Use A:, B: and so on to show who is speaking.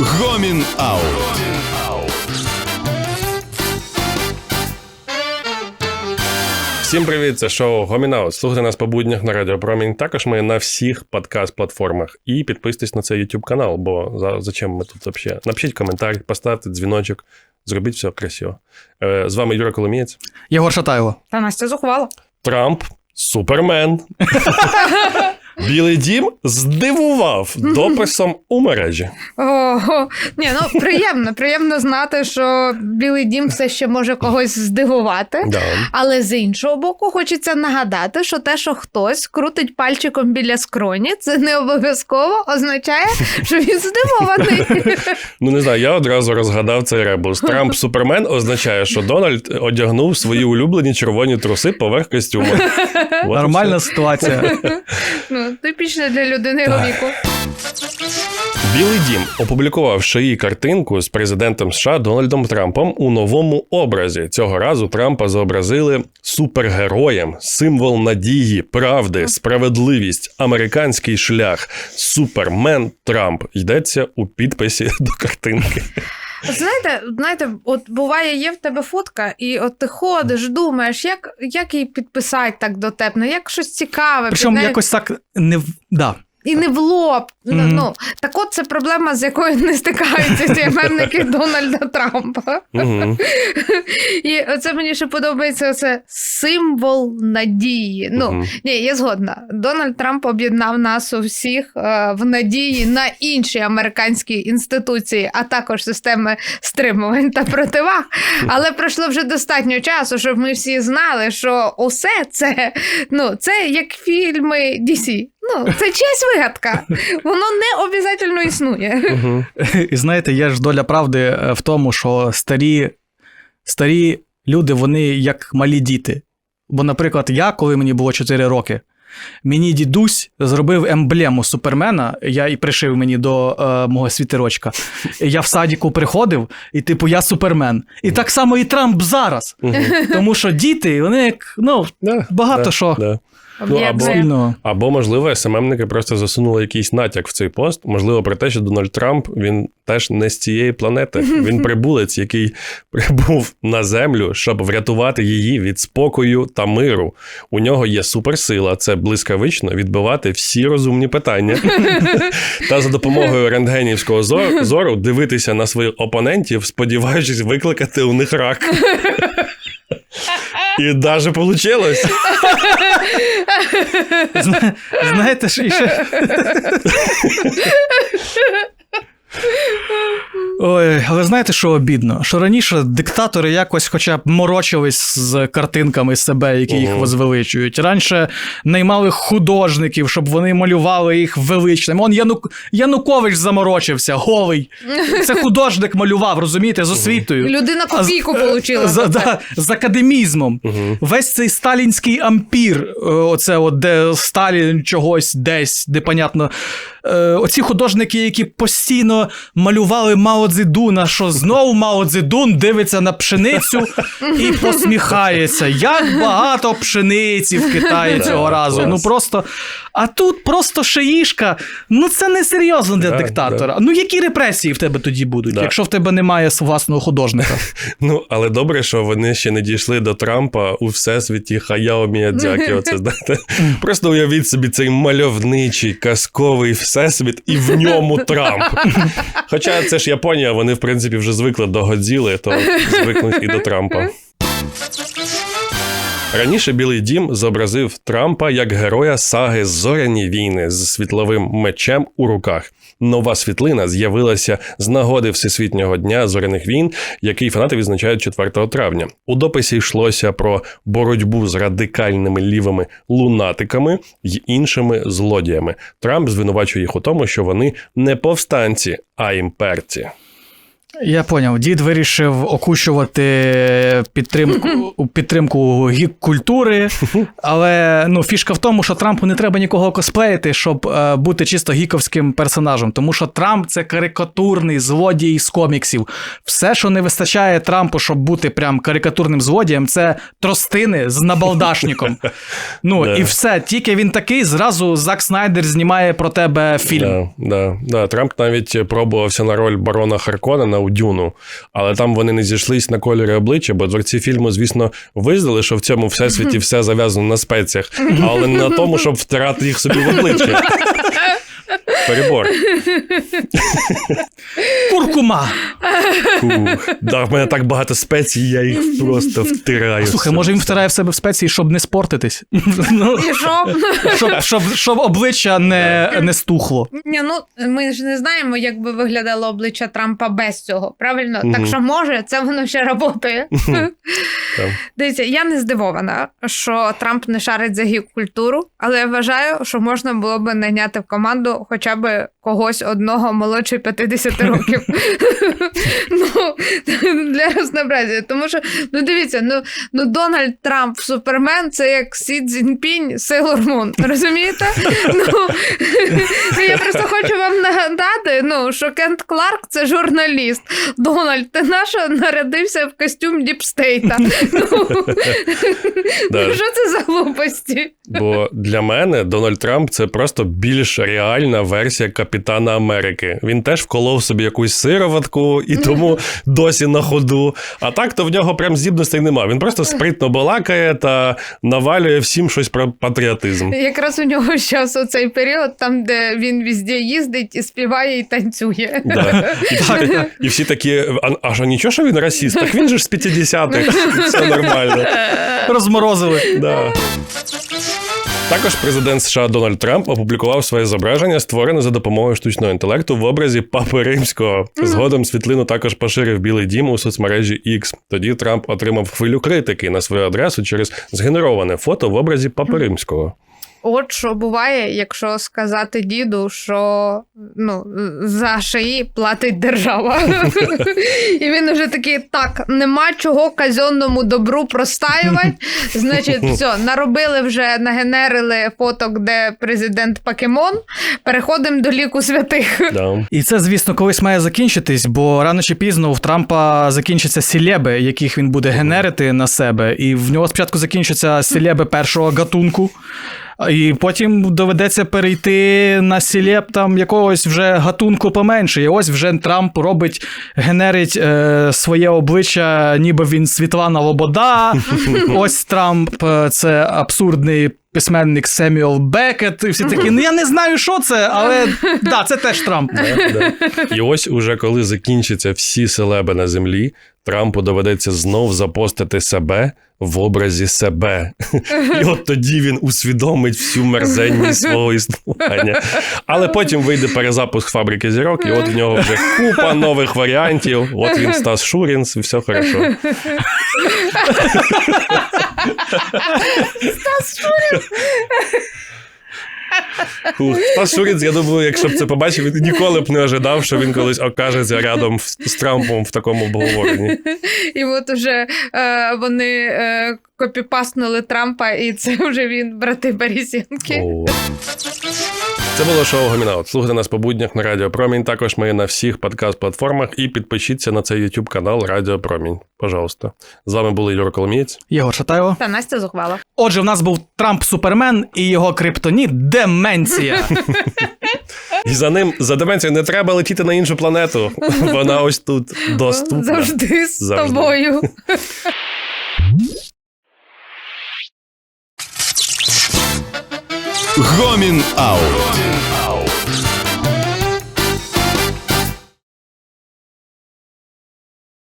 A: Гомін Аут.
B: Всім привіт, це шоу Гомінаут. Слухайте нас по буднях на Радіо Промінь. Також ми на всіх подкаст-платформах. І підписуйтесь на цей YouTube канал, бо за, зачем ми тут взагалі? Напишіть коментар, поставте дзвіночок, зробіть все красиво. Е, з вами Юра Коломієць.
C: Єгор Шатайло.
D: Та Настя зухвала.
B: Трамп, супермен. Білий дім здивував дописом у мережі.
D: Ого. Ні, ну приємно, приємно знати, що Білий дім все ще може когось здивувати.
B: Да.
D: Але з іншого боку, хочеться нагадати, що те, що хтось крутить пальчиком біля скроні, це не обов'язково означає, що він здивований.
B: Ну не знаю, я одразу розгадав цей ребус. Трамп супермен означає, що Дональд одягнув свої улюблені червоні труси поверх костюму.
C: Нормальна ситуація.
D: Ну, типічно для людини його віку.
B: Білий дім опублікував шиї картинку з президентом США Дональдом Трампом у новому образі. Цього разу Трампа зобразили супергероєм, символ надії, правди, справедливість, американський шлях. Супермен Трамп йдеться у підписі до картинки.
D: Знаєте, знаєте, от буває, є в тебе фотка, і от ти ходиш, думаєш, як, як її підписати так дотепно, як щось цікаве.
C: Причому якось так не да.
D: І не в лоб.
C: Мгм.
D: Ну, так от це проблема, з якою не стикаються ці іменники Дональда Трампа. І оце мені ще подобається це символ надії. Ну, ні, я згодна. Дональд Трамп об'єднав нас усіх е, в надії на інші американські інституції, а також системи стримувань та противаг. Але пройшло вже достатньо часу, щоб ми всі знали, що усе це, ну, це як фільми DC. Ну, це чиясь вигадка. Воно не обов'язково існує.
B: Угу.
C: І знаєте, є ж доля правди е, в тому, що старі, старі люди, вони як малі діти. Бо, наприклад, я, коли мені було 4 роки, мені дідусь зробив емблему Супермена, я і пришив мені до е, мого світерочка. Я в садіку приходив, і типу, я супермен. І так само і Трамп зараз.
B: Угу.
C: Тому що діти, вони як, ну,
B: Да,
C: багато
B: да,
C: що
B: Да. Ну, або-
C: спільного.
B: Або, можливо, СММники просто засунули якийсь натяк в цей пост. Можливо, про те, що Дональд Трамп він теж не з цієї планети. Він прибулець, який прибув на землю, щоб врятувати її від спокою та миру. У нього є суперсила, це блискавично відбивати всі розумні питання. Та за допомогою рентгенівського зор- зору дивитися на своїх опонентів, сподіваючись викликати у них рак. І навіть вийшло.
C: Зна- Знаєте, що ще. Ой, але знаєте, що обідно? Що раніше диктатори якось хоча б морочились з картинками себе, які їх возвеличують. Раніше наймали художників, щоб вони малювали їх величними. Он Янук... Янукович заморочився, голий. Це художник малював, розумієте, з освітою.
D: Людина копійку отримала.
C: За, да, з академізмом. Весь цей сталінський ампір, е, оце от, де Сталін чогось десь, непонятно. Е, Оці художники, які постійно малювали Мао Цзедуна, що знову Мао Цзедун дивиться на пшеницю і посміхається. Як багато пшениці в Китаї цього разу. Ну просто. А тут просто шиїшка. Ну це не серйозно для диктатора. Ну які репресії в тебе тоді будуть, якщо в тебе немає власного художника?
B: Ну, але добре, що вони ще не дійшли до Трампа у всесвіті Хаяо Міядзякі. Оце знаєте. Просто уявіть собі цей мальовничий казковий всесвіт, і в ньому Трамп. Хоча це ж Японія, вони в принципі вже звикли до Годзіли, то звикнуть і до Трампа. Раніше Білий Дім зобразив Трампа як героя саги Зоряні війни з світловим мечем у руках. Нова світлина з'явилася з нагоди Всесвітнього дня зоряних війн, який фанати відзначають 4 травня. У дописі йшлося про боротьбу з радикальними лівими лунатиками й іншими злодіями. Трамп звинувачує їх у тому, що вони не повстанці, а імперці.
C: Я поняв, дід вирішив окучувати підтримку, підтримку гік-культури, але ну, фішка в тому, що Трампу не треба нікого косплеїти, щоб е, бути чисто гіковським персонажем. Тому що Трамп це карикатурний злодій з коміксів. Все, що не вистачає Трампу, щоб бути прям карикатурним злодієм, це тростини з набалдашником. Ну і все. Тільки він такий, зразу Зак Снайдер знімає про тебе фільм.
B: Да, да, да. Трамп навіть пробувався на роль барона У Дюну, але там вони не зійшлись на кольорі обличчя, бо творці фільму, звісно, визнали, що в цьому всесвіті все зав'язано на спеціях, але не на тому, щоб втирати їх собі в обличчя. Перебор.
C: Куркума!
B: Да, в мене так багато спецій, я їх просто втираю.
C: Слухай, може він втирає в себе в спеції, щоб не спортитись. Ну,
D: І що?
C: щоб, щоб, щоб обличчя не, не стухло.
D: Ні, ну ми ж не знаємо, як би виглядало обличчя Трампа без цього. Правильно?
B: Мгм.
D: Так що може, це воно ще працює.
B: Так.
D: Дивіться, я не здивована, що Трамп не шарить за гік-культуру, але я вважаю, що можна було би найняти в команду хоча б когось одного молодше 50 років. ну, для разнообразія. Тому що, ну дивіться, ну, ну Дональд Трамп Супермен це як Сі Цзіньпінь Сейлор Мун. Розумієте? ну, ну, я просто хочу вам нагадати, ну, що Кент Кларк це журналіст. Дональд, ти нащо нарядився в костюм Діпстейта? Ну, ну, що це за глупості?
B: Бо для мене Дональд Трамп це просто більш реальна версія Капітана Америки. Він теж вколов собі якусь сироватку і тому досі на ходу. А так то в нього прям здібностей нема. Він просто спритно балакає та навалює всім щось про патріотизм.
D: Якраз у нього зараз оцей період, там, де він везде їздить і співає і танцює.
B: Да. І, всі такі, і всі такі, а, а що нічого, що він расіст? Так він же ж з 50-х. Все нормально.
C: Розморозили.
B: Да. Також президент США Дональд Трамп опублікував своє зображення, створене за допомогою штучного інтелекту в образі папи римського. Згодом світлину також поширив Білий Дім у соцмережі X. Тоді Трамп отримав хвилю критики на свою адресу через згенероване фото в образі папи римського.
D: От що буває, якщо сказати діду, що ну, за шиї платить держава. І він уже такий: так, нема чого казенному добру простаювати. Значить, все, наробили вже, нагенерили фоток, де президент Покемон. Переходимо до ліку святих.
C: І це, звісно, колись має закінчитись, бо рано чи пізно в Трампа закінчаться селеби, яких він буде генерити на себе. І в нього спочатку закінчаться селеби першого гатунку. І потім доведеться перейти на селеб там якогось вже гатунку поменше. І ось вже Трамп робить, генерить е, своє обличчя, ніби він Світлана Лобода. ось Трамп е, це абсурдний письменник Семюел Бекет. І всі такі, ну я не знаю, що це, але да, це теж Трамп.
B: І ось уже коли закінчаться всі селеби на землі, Трампу доведеться знов запостити себе в образі себе. І от тоді він усвідомить всю мерзенність свого існування. Але потім вийде перезапуск фабрики зірок, і от в нього вже купа нових варіантів. От він Стас Шурінс, і все хорошо. Ух, Стас Шурінс, я думаю, якщо б це побачив, він ніколи б не ожидав, що він колись окажеться рядом з Трампом в такому обговоренні.
D: І от уже е, вони е, копіпаснули Трампа, і це вже він, брати Борисенки.
B: Це було шоу Гомінаут. Слухайте нас по буднях на Радіо Промінь. Також ми є на всіх подкаст-платформах і підпишіться на цей YouTube канал Радіо Промінь. Пожалуйста. З вами були Юра Коломієць.
C: Єгор Шатайло.
D: Та Настя зухвала.
C: Отже, в нас був Трамп Супермен і його криптоніт Деменція.
B: І за ним за деменцією не треба летіти на іншу планету. Вона ось тут доступна.
D: Завжди з
B: Завжди.
D: тобою.
A: Гомін Аут.